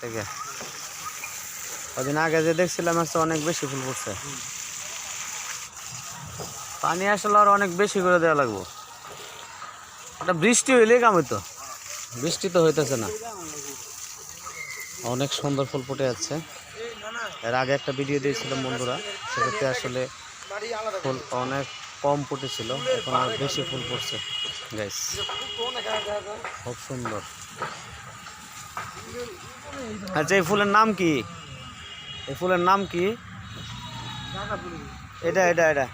থেকে। আগে যে দেখছিলাম একটা অনেক বেশি ফুল পড়ছে পানি আসলে আর অনেক বেশি করে দেওয়া লাগবো। একটা বৃষ্টি হইলে কাম হইতো। বৃষ্টি তো হইতেছে না। অনেক সুন্দর ফুল ফুটে যাচ্ছে। এর আগে একটা ভিডিও দিয়েছিলাম বন্ধুরা সেক্ষেত্রে আসলে ফুল অনেক কম ফুটেছিল, এখন আর বেশি ফুল পড়ছে গাইস খুব সুন্দর। আচ্ছা এই ফুলের নাম কি? এই ফুলের নাম কি? এটা এটা এটা।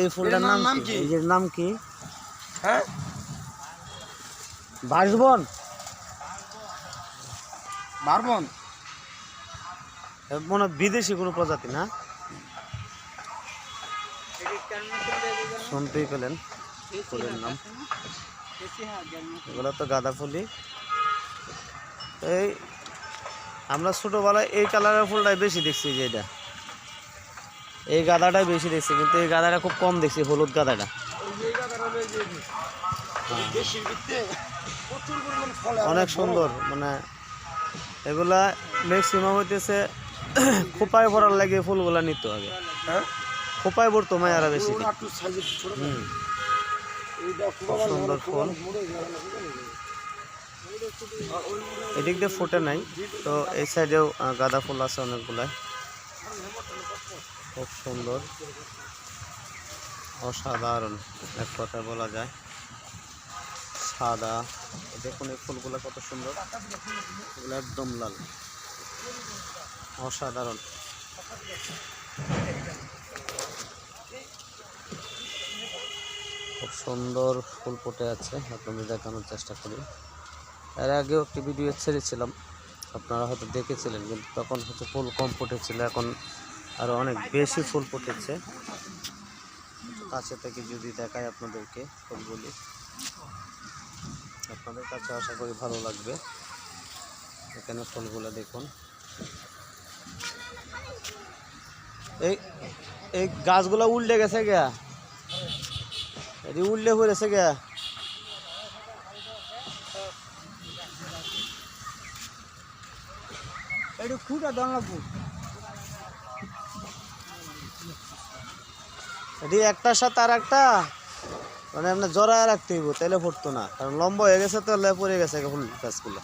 এই ফুলটার নাম কি? এই নাম কি? হ্যাঁ? বাসবন? বারবন মনে বিদেশি কোনো প্রজাতি না? শুনতেই পেলেন ফুলের নাম। এগুলো তো গাঁদা ফুলই। এই আমরা ছোটোবেলায় এই কালারের ফুলটাই বেশি দেখছি যে এটা এই গাঁদাটাই বেশি দেখছি কিন্তু এই গাঁদাটা খুব কম দেখছি হলুদ গাঁদাটা অনেক সুন্দর মানে এগুলা ম্যাক্সিমাম হইতেছে খোপায় ভরার লাগে ফুলগুলা নিত আগে হ্যাঁ খোপায় ভরতো মায়ারা বেশি হুম সুন্দর ফুল এদিক দিয়ে ফুটে নাই। তো এই সাইডেও গাঁদা ফুল আছে অনেকগুলা। খুব সুন্দর। অসাধারণ, এক কথায় বলা যায়। সাদা। দেখুন এই ফুলগুলো কত সুন্দর। এগুলো একদম লাল। অসাধারণ। খুব সুন্দর ফুল ফুটে আছে। আপনাদের দেখানোর চেষ্টা করি। এর আগেও একটি ভিডিও ছেড়েছিলাম। আপনারা হয়তো দেখেছিলেন, কিন্তু তখন হচ্ছে ফুল কম ফুটেছিল, এখন আরও অনেক বেশি ফুল ফুটেছে। কাছে থেকে যদি দেখাই আপনাদেরকে ফুলগুলি আপনাদের কাছে আশা করি ভালো লাগবে। এখানে ফুলগুলো দেখুন। এই এই গাছগুলো উল্টে গেছে গা এটি উল্টে পড়েছে গা এটা খুঁটা লাগবো এটি একটার সাথে আর একটা মানে আপনার জড়ায় রাখতে হইব তাহলে ফুটতো না। কারণ লম্বা হয়ে গেছে তো লে পড়ে গেছে ফুল গাছগুলো।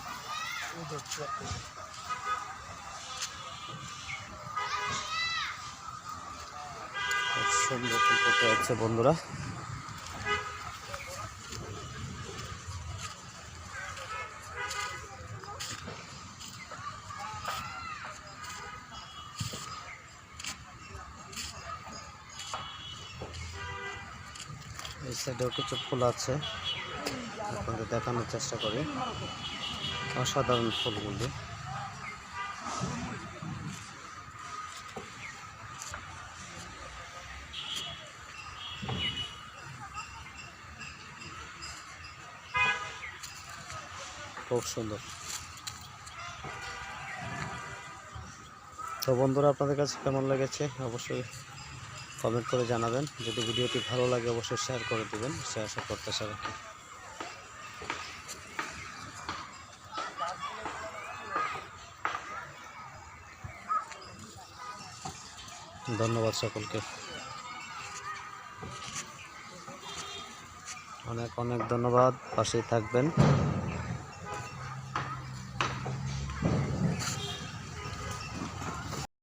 সুন্দর ফুল ফুটে বন্ধুরা। এই সাইডেও কিছু ফুল আছে। আপনাদের দেখানোর চেষ্টা করি। অসাধারণ ফুলগুলি। খুব সুন্দর। তো বন্ধুরা, আপনাদের কাছে কেমন লেগেছে? অবশ্যই কমেন্ট করে জানাবেন। যদি ভিডিওটি ভালো লাগে, অবশ্যই শেয়ার করে দেবেন। শেয়ার সব প্রত্যাশা রাখি ধন্যবাদ সকলকে। অনেক অনেক ধন্যবাদ। পাশেই থাকবেন।